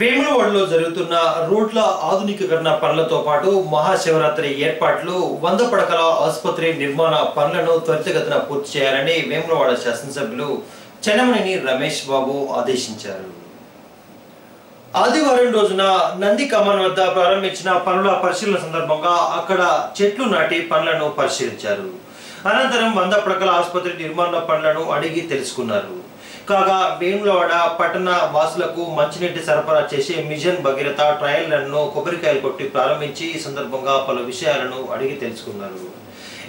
వేములవాడలో జరుగుతున్న రోడ్ల ఆధునికీకరణ పనులతో పాటు మహాశివరాత్రి ఏర్పాట్లు వంద పడకల ఆసుపత్రి నిర్మాణ పనులను త్వరితగతిన పూర్తి చేయాలని వేములవాడ శాసనసభ్యులు చెన్నమనేని రమేష్ బాబు ఆదేశించారు. ఆదివారం రోజున నంది కమన్ వద్ద ప్రారంభించిన పనుల పరిశీలన సందర్భంగా అక్కడ చెట్లు నాటి పనులను పరిశీలించారు. అనంతరం వంద పడకల ఆసుపత్రి నిర్మాణ పనులను అడిగి తెలుసుకున్నారు. కాగా భీమ్లవాడ పట్టణ వాసులకు మంచినీటి సరఫరా చేసే మిషన్ భగీరథ ట్రయల్ రన్ను కొబ్బరికాయలు కొట్టి ప్రారంభించి ఈ సందర్భంగా పలు విషయాలను అడిగి తెలుసుకున్నారు.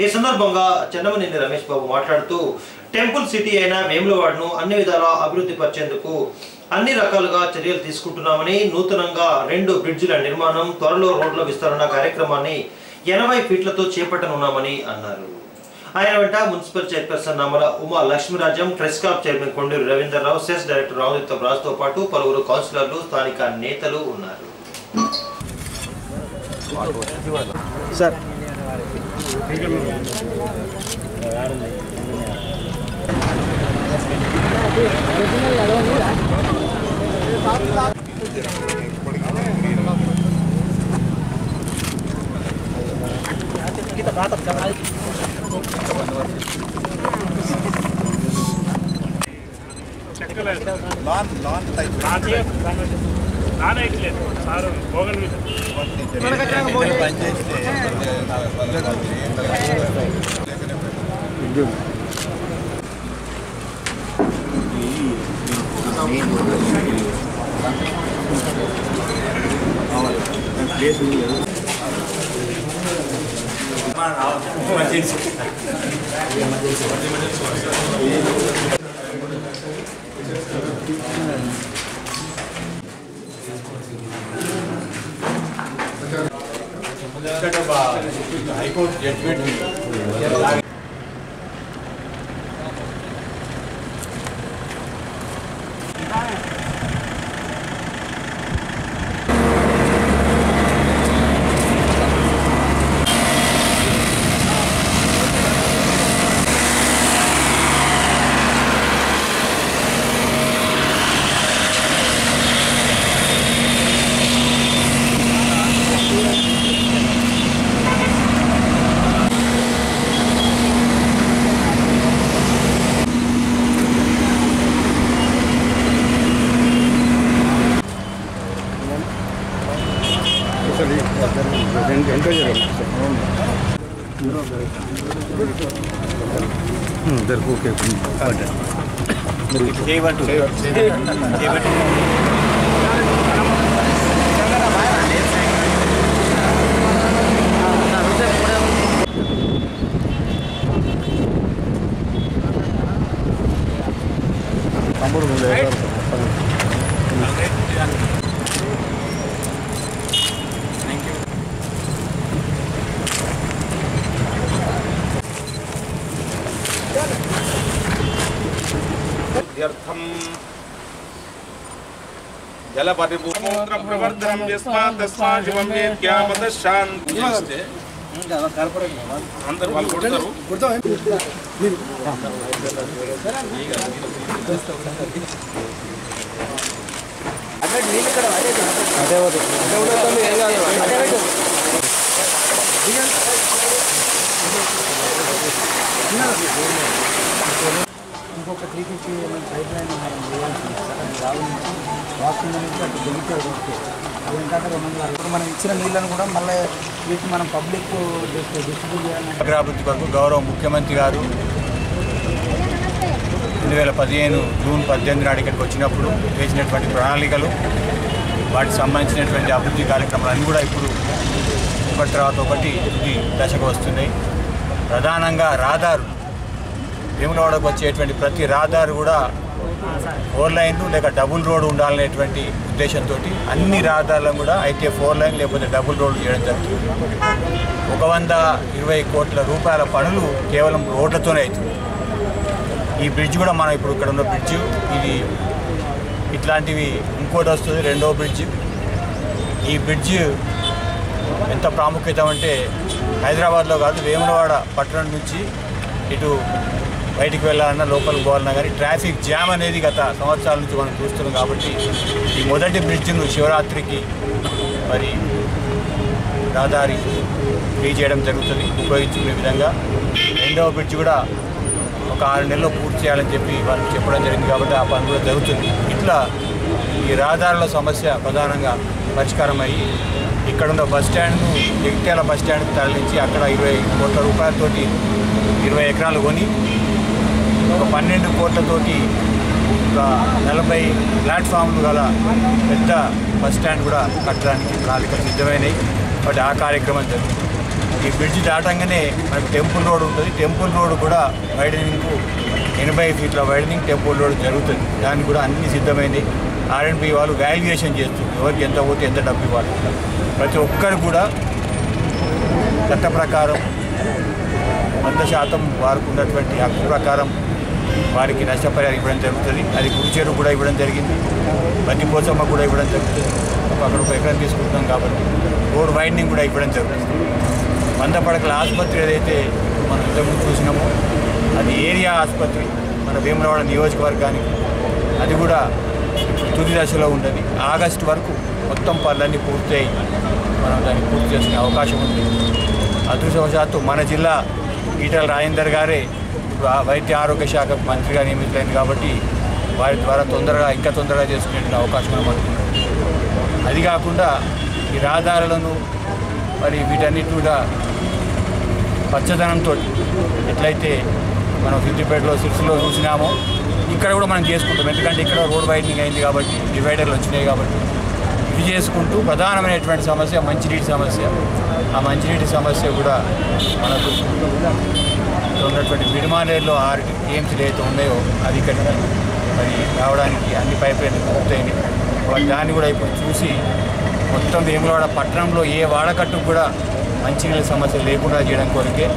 ఈ సందర్భంగా చెన్నమనేని రమేష్ బాబు మాట్లాడుతూ టెంపుల్ సిటీ అయిన వేములవాడను అన్ని విధాలా అభివృద్ధి పరిచేందుకు అన్ని రకాలుగా చర్యలు తీసుకుంటున్నామని నూతనంగా రెండు బ్రిడ్జిల నిర్మాణం త్వరలో రోడ్ల విస్తరణ కార్యక్రమాన్ని ఎనభై ఫీట్లతో చేపట్టనున్నామని అన్నారు. ఆయన వెంట municipal chairperson Namala Uma Lakshmirajam press club chairman Konduru Ravinderrao CESS director Ramadatta రాజుతో పాటు పలువురు కౌన్సిలర్లు స్థానిక నేతలు ఉన్నారు. సార్. ಲಾನ್ ಲಾನ್ ಟೈಪ್ ನಾನೇ ಇಡ್ಲಿ ಸಾರು ಹೋಗಲ್ place Emergency. Emergency. Emergency. Emergency. Emergency. Hmm, they're okay. Order. They want to. They want to. They want to. Number मिलेगा జలపరిపూర్ణ ప్రవర్ధనం యస్మాత్ తస్మాత్ శివం వేద్యామత శాంతి అందరు వాళ్ళు కొడతారు ఇంకొక three fifty ML pipeline మనం నుంచి అటు దొరికే వస్తే రెండు వందల అరవై. మనం ఇచ్చిన నీళ్ళను కూడా మళ్ళీ వీటిని మనం పబ్లిక్ డిస్ట్రిబ్యూట్ నగరాభివృద్ధి కొరకు గౌరవ ముఖ్యమంత్రి గారు రెండు వేల పదిహేను జూన్ పద్దెనిమిది నాడు ఇక్కడికి వచ్చినప్పుడు వేసినటువంటి ప్రణాళికలు వాటికి సంబంధించినటువంటి అభివృద్ధి కార్యక్రమాలన్నీ కూడా ఇప్పుడు ఒకటి తర్వాత ఒకటి ఇది దశకు వస్తున్నాయి ప్రధానంగా రాదారు భీమలవాడకు వచ్చేటువంటి ప్రతి రాదారు కూడా ఫోర్ లైన్లు లేక డబుల్ రోడ్ ఉండాలనేటువంటి ఉద్దేశంతో అన్ని రహదారులను కూడా అయితే ఫోర్ లైన్ లేకపోతే డబుల్ రోడ్ చేయడం జరుగుతుంది. ఒక వంద ఇరవై కోట్ల రూపాయల పనులు కేవలం రోడ్లతోనే అవుతుంది. ఈ బ్రిడ్జ్ కూడా మనం ఇప్పుడు ఇక్కడ ఉన్న బ్రిడ్జ్ ఇది ఇట్లాంటివి ఇంకోటి వస్తుంది రెండో బ్రిడ్జ్. ఈ బ్రిడ్జ్ ఎంత ప్రాముఖ్యత అంటే హైదరాబాద్లో కాదు వేములవాడ పట్టణం నుంచి ఇటు బయటికి వెళ్ళాలన్నా లోపలికి పోవాలన్నా కానీ ట్రాఫిక్ జామ్ అనేది గత సంవత్సరాల నుంచి మనం చూస్తున్నాం కాబట్టి ఈ మొదటి బ్రిడ్జ్ను శివరాత్రికి మరి రహదారి ఫ్రీ చేయడం జరుగుతుంది ఉపయోగించుకునే విధంగా. రెండవ బ్రిడ్జ్ కూడా ఒక ఆరు నెలల్లో పూర్తి చేయాలని చెప్పి వాళ్ళకి చెప్పడం జరిగింది కాబట్టి ఆ పని కూడా జరుగుతుంది. ఇట్లా ఈ రహదారుల సమస్య ప్రధానంగా పరిష్కారం అయ్యి ఇక్కడ ఉన్న బస్ స్టాండ్ను జగిత్యాల బస్ స్టాండ్కి తరలించి అక్కడ ఇరవై కోట్ల రూపాయలతోటి ఇరవై ఎకరాలు కొని పన్నెండు కోట్లతోటి ఒక నలభై ప్లాట్ఫామ్లు గల పెద్ద బస్ స్టాండ్ కూడా కట్టడానికి ప్రణాళికలు సిద్ధమైనవి బట్ ఆ కార్యక్రమం జరుగుతుంది. ఈ బ్రిడ్జ్ దాటంగానే మనకు టెంపుల్ రోడ్ ఉంటుంది. టెంపుల్ రోడ్ కూడా వైడనింగ్కు ఎనభై ఫీట్ల వైడనింగ్ టెంపుల్ రోడ్ జరుగుతుంది. దానికి కూడా అన్ని సిద్ధమైనవి ఆర్ఎండ్బి వాళ్ళు వాల్యుయేషన్ చేస్తుంది ఎవరికి ఎంత పోతే ఎంత డబ్బు ఇవ్వాలి. ప్రతి ఒక్కరు కూడా చట్ట ప్రకారం వంద శాతం వారికి ఉన్నటువంటి హక్కు ప్రకారం వారికి నష్టపరిహారం ఇవ్వడం జరుగుతుంది. అది గుడిచేరు కూడా ఇవ్వడం జరిగింది. బద్దిపోచమ్మ కూడా ఇవ్వడం జరుగుతుంది. అక్కడ ఒక ఎకరం తీసుకుంటున్నాం కాబట్టి రోడ్ వైండింగ్ కూడా ఇవ్వడం జరుగుతుంది. వంద పడకల ఆసుపత్రి ఏదైతే మనం ఇంతకుముందు చూసినామో అది ఏరియా ఆసుపత్రి మన భీమరవాడ నియోజకవర్గానికి. అది కూడా ఇప్పుడు తుది దశలో ఉండదు ఆగస్టు వరకు మొత్తం పనులన్నీ పూర్తయి మనం దాన్ని పూర్తి చేసుకునే అవకాశం ఉంది. అదృష్టవశాత్తు మన జిల్లా ఈటల రాజేందర్ గారే వైద్య ఆరోగ్య శాఖ మంత్రిగా నియమితులైంది కాబట్టి వారి ద్వారా తొందరగా ఇంకా తొందరగా చేసుకునే అవకాశం మనకు అది కాకుండా ఈ రహదారులను మరి వీటన్నిటి కూడా పచ్చదనంతో ఎట్లయితే మనం సిద్దిపేటలో సిరిసిలో చూసినామో ఇక్కడ కూడా మనం చేసుకుంటాం. ఎందుకంటే ఇక్కడ రోడ్ వైడనింగ్ అయింది కాబట్టి డివైడర్లు వచ్చినాయి కాబట్టి ఇది చేసుకుంటూ ప్రధానమైనటువంటి సమస్య మంచినీటి సమస్య. ఆ మంచినీటి సమస్య కూడా మనకు ఉన్నటువంటి మిడిమానేరులో ఆరు టీఎంసీలు అయితే ఉన్నాయో అది ఇక్కడికి మరి రావడానికి అన్ని పైప్ లైన్లు పూర్తయినాయి దాన్ని కూడా ఇప్పుడు చూసి మొత్తం వేములవాడ పట్టణంలో ఏ వాడకట్టుకు కూడా మంచినీళ్ళ సమస్య లేకుండా చేయడం కొరకే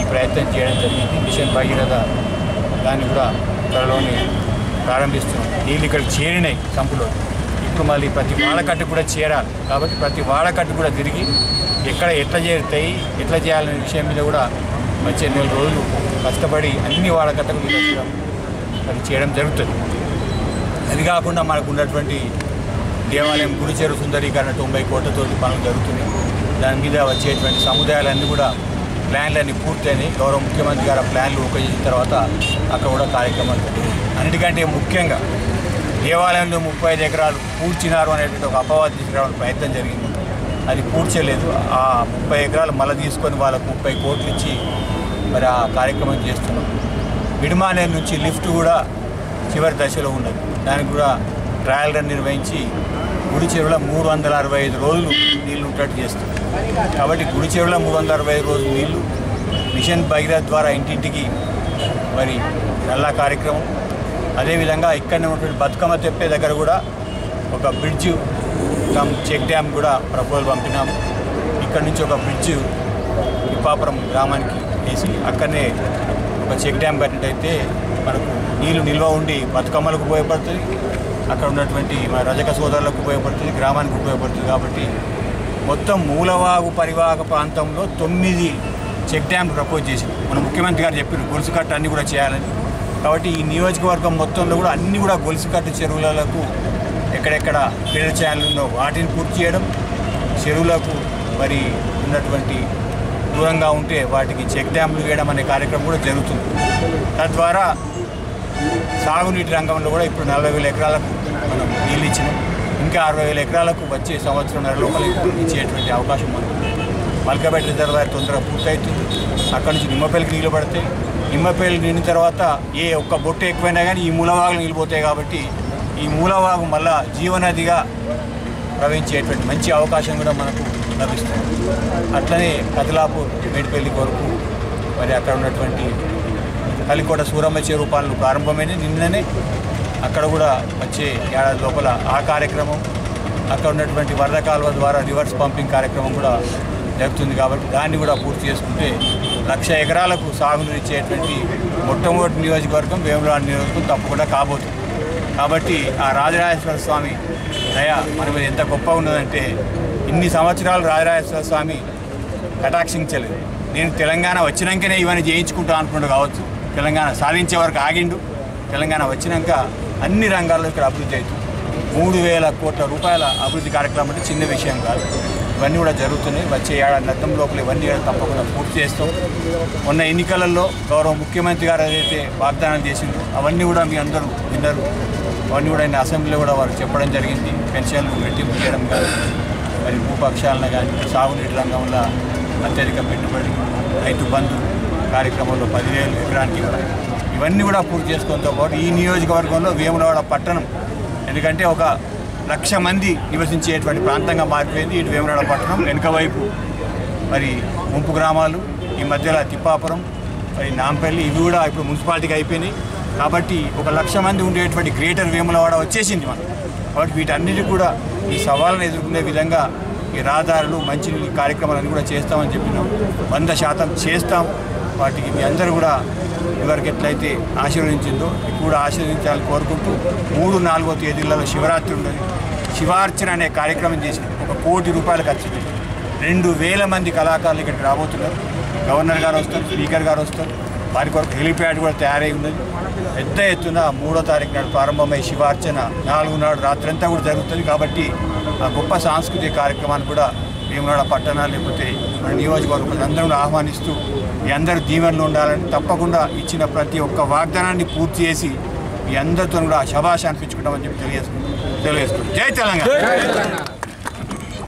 ఈ ప్రయత్నం చేయడం జరిగింది. మిషన్ భగీరథ దాన్ని కూడా త్వరలోనే ప్రారంభిస్తున్నాం. నీళ్ళు ఇక్కడ చేరినాయి కంపులో ఇప్పుడు మళ్ళీ ప్రతి వాడకట్టు కూడా చేరాలి. కాబట్టి ప్రతి వాడకట్టు కూడా తిరిగి ఎక్కడ ఎట్లా చేరుతాయి ఎట్లా చేయాలనే విషయం మీద కూడా మంచి నెల రోజులు కష్టపడి అన్ని వాళ్ళ కథకు అది చేయడం జరుగుతుంది. అది కాకుండా మనకు ఉన్నటువంటి దేవాలయం గుడిచేరు సుందరీకరణ తొంభై కోట్లతోటి పనులు జరుగుతున్నాయి. దాని మీద వచ్చేటువంటి సముదాయాలన్నీ కూడా ప్లాన్లన్నీ పూర్తయినాయి. గౌరవ ముఖ్యమంత్రి గారు ప్లాన్లు ఉపయోగించిన తర్వాత అక్కడ కూడా కార్యక్రమాలు అన్నిటికంటే ముఖ్యంగా దేవాలయంలో ముప్పై ఐదు ఎకరాలు పూడ్చినారు అనేటువంటి ఒక అపవాదం తీసుకురావడం ప్రయత్నం జరిగింది. అది పూడ్చలేదు ఆ ముప్పై ఎకరాలు మళ్ళీ తీసుకొని వాళ్ళకు ముప్పై కోట్లు ఇచ్చి మరి ఆ కార్యక్రమం చేస్తున్నాం. విడిమానే నుంచి లిఫ్ట్ కూడా చివరి దశలో ఉన్నది. దానికి కూడా ట్రయల్ రన్ నిర్వహించి గుడి చెరువులో మూడు వందల అరవై ఐదు రోజులు నీళ్ళు ఉంటట్టు చేస్తుంది. కాబట్టి గుడి చెరువులో మూడు వందల అరవై ఐదు రోజులు నీళ్ళు మిషన్ భగీరథ ద్వారా ఇంటింటికి మరి నల్లా కార్యక్రమం. అదేవిధంగా ఇక్కడనే ఉన్నటువంటి బతుకమ్మ తెప్పే దగ్గర కూడా ఒక బ్రిడ్జ్ కమ్ చెక్ డ్యామ్ కూడా ప్రపోజల్ పంపినాము ఇక్కడ నుంచి ఒక బ్రిడ్జ్ ఇప్పాపురం గ్రామానికి వేసి అక్కడనే ఒక చెక్ డ్యామ్ కట్టినట్టయితే మనకు నీళ్ళు నిల్వ ఉండి బతుకమ్మలకు ఉపయోగపడుతుంది. అక్కడ ఉన్నటువంటి మన రజక సోదరులకు ఉపయోగపడుతుంది గ్రామానికి ఉపయోగపడుతుంది కాబట్టి మొత్తం మూలవాగు పరివాహక ప్రాంతంలో తొమ్మిది చెక్ డ్యామ్ ప్రపోజ్ చేసింది మన ముఖ్యమంత్రి గారు చెప్పారు గొలుసు కట్ట అన్ని కూడా చేయాలని. కాబట్టి ఈ నియోజకవర్గం మొత్తంలో కూడా అన్ని కూడా గొలుసు కట్టు చెరువులకు ఎక్కడెక్కడ క్రీడ ఛానల్ ఉందో వాటిని పూర్తి చేయడం చెరువులకు మరి ఉన్నటువంటి దూరంగా ఉంటే వాటికి చెక్ డ్యామ్లు వేయడం అనే కార్యక్రమం కూడా జరుగుతుంది. తద్వారా సాగునీటి రంగంలో కూడా ఇప్పుడు నలభై వేల ఎకరాలకు మనం నీళ్ళు ఇచ్చినాం. ఇంకా అరవై వేల ఎకరాలకు వచ్చే సంవత్సరంన్నర లోపల ఇచ్చేటువంటి అవకాశం మనకు ఉంది. మల్కపేట రిజర్వాయర్ తొందరగా పూర్తవుతుంది అక్కడి నుంచి నిమ్మపల్లికి నీళ్ళు పడతాయి. నిమ్మపల్లి నిండిన తర్వాత ఏ ఒక్క బొట్టు ఎక్కువైనా కానీ ఈ మూలవాగులు నిలిపోతాయి కాబట్టి ఈ మూలవాగు మళ్ళా జీవనదిగా ప్రవహించేటువంటి మంచి అవకాశం కూడా మనకు లభిస్తుంది. అట్లనే కదిలాపూర్ మేడిపల్లి కొరకు మరి అక్కడ ఉన్నటువంటి కలికోట సూరమ్మ చెరువు పనులు నిన్ననే అక్కడ కూడా వచ్చే ఏడాది లోపల ఆ కార్యక్రమం అక్కడ ఉన్నటువంటి వరద కాలువ ద్వారా రివర్స్ పంపింగ్ కార్యక్రమం కూడా జరుగుతుంది కాబట్టి దాన్ని కూడా పూర్తి చేసుకుంటే లక్ష ఎకరాలకు సాగునీరు ఇచ్చేటువంటి మొట్టమొదటి నియోజకవర్గం వేములవాడ నియోజకవర్గం తప్పకుండా కాబోతుంది. కాబట్టి ఆ రాజరాజేశ్వర స్వామి దయ మన మీద ఎంత గొప్ప ఉన్నదంటే ఇన్ని సంవత్సరాలు రాజరాజేశ్వర స్వామి కటాక్షించలేదు. నేను తెలంగాణ వచ్చినాకనే ఇవన్నీ చేయించుకుంటా అనుకుంటూ కావచ్చు. తెలంగాణ సాధించే వరకు ఆగిండు. తెలంగాణ వచ్చినాక అన్ని రంగాల్లో ఇక్కడ అభివృద్ధి అవుతుంది. మూడు వేల కోట్ల రూపాయల అభివృద్ధి కార్యక్రమం అంటే చిన్న విషయం కాదు. ఇవన్నీ కూడా జరుగుతున్నాయి. వచ్చే ఏడాది అర్థం లోపల ఇవన్నీ కూడా తప్పకుండా పూర్తి చేస్తాం. మొన్న ఎన్నికలలో గౌరవ ముఖ్యమంత్రి గారు ఏదైతే వాగ్దానాలు చేసిందో అవన్నీ కూడా మీ అందరూ విన్నారు. అవన్నీ కూడా ఆయన అసెంబ్లీలో కూడా వారు చెప్పడం జరిగింది. పెన్షన్లు రెట్టింపు చేయడం కానీ మరి భూపక్షాలను కానీ సాగునీటి రంగంలో అత్యధిక పెట్టుబడి రైతు బంధు కార్యక్రమంలో పదివేలు ఎకరానికి కూడా. ఇవన్నీ కూడా పూర్తి చేసుకోవడంతో పాటు ఈ నియోజకవర్గంలో వేములవాడ పట్టణం ఎందుకంటే ఒక లక్ష మంది నివసించేటువంటి ప్రాంతంగా మారిపోయింది ఇటు వేమరాడ పట్టణం. వెనుక వైపు మరి ముంపు గ్రామాలు ఈ మధ్యలో తిప్పాపురం మరి నాంపల్లి ఇవి కూడా ఇప్పుడు మున్సిపాలిటీకి అయిపోయినాయి. కాబట్టి ఒక లక్ష మంది ఉండేటువంటి గ్రేటర్ వేములవాడ వచ్చేసింది మనం కాబట్టి వీటన్నిటి కూడా ఈ సవాళ్ళను ఎదుర్కొనే విధంగా ఈ రహదారులు మంచి కార్యక్రమాలన్నీ కూడా చేస్తామని చెప్పినాం. వంద శాతం చేస్తాం. వాటికి మీ అందరూ కూడా ఇవరికి ఎట్లయితే ఆశీర్వదించిందో ఇప్పుడు కూడా ఆశీర్వదించాలని కోరుకుంటూ మూడు నాలుగో తేదీలలో శివరాత్రి ఉండదు శివార్చన అనే కార్యక్రమం చేసి ఒక కోటి రూపాయలు ఖర్చు పెట్టి రెండు వేల మంది కళాకారులు ఇక్కడికి రాబోతున్నారు. గవర్నర్ గారు వస్తారు స్పీకర్ గారు వస్తారు. వారి కొరకు హెలిప్యాడ్ కూడా తయారై ఉన్నది. పెద్ద ఎత్తున మూడో తారీఖు నాడు ప్రారంభమై శివార్చన నాలుగు నాడు రాత్రంతా కూడా జరుగుతుంది. కాబట్టి ఆ గొప్ప సాంస్కృతిక కార్యక్రమాన్ని కూడా వేమునాడ పట్టణ లేకపోతే మన నియోజకవర్గం కూడా ఆహ్వానిస్తూ మీ అందరూ దీవెనలు ఉండాలని తప్పకుండా ఇచ్చిన ప్రతి ఒక్క వాగ్దానాన్ని పూర్తి చేసి మీ అందరితో కూడా శభాష అనిపించుకుంటామని చెప్పి తెలియజేసుకుంటాం తెలియజేసుకుంటాం జై తెలంగాణ.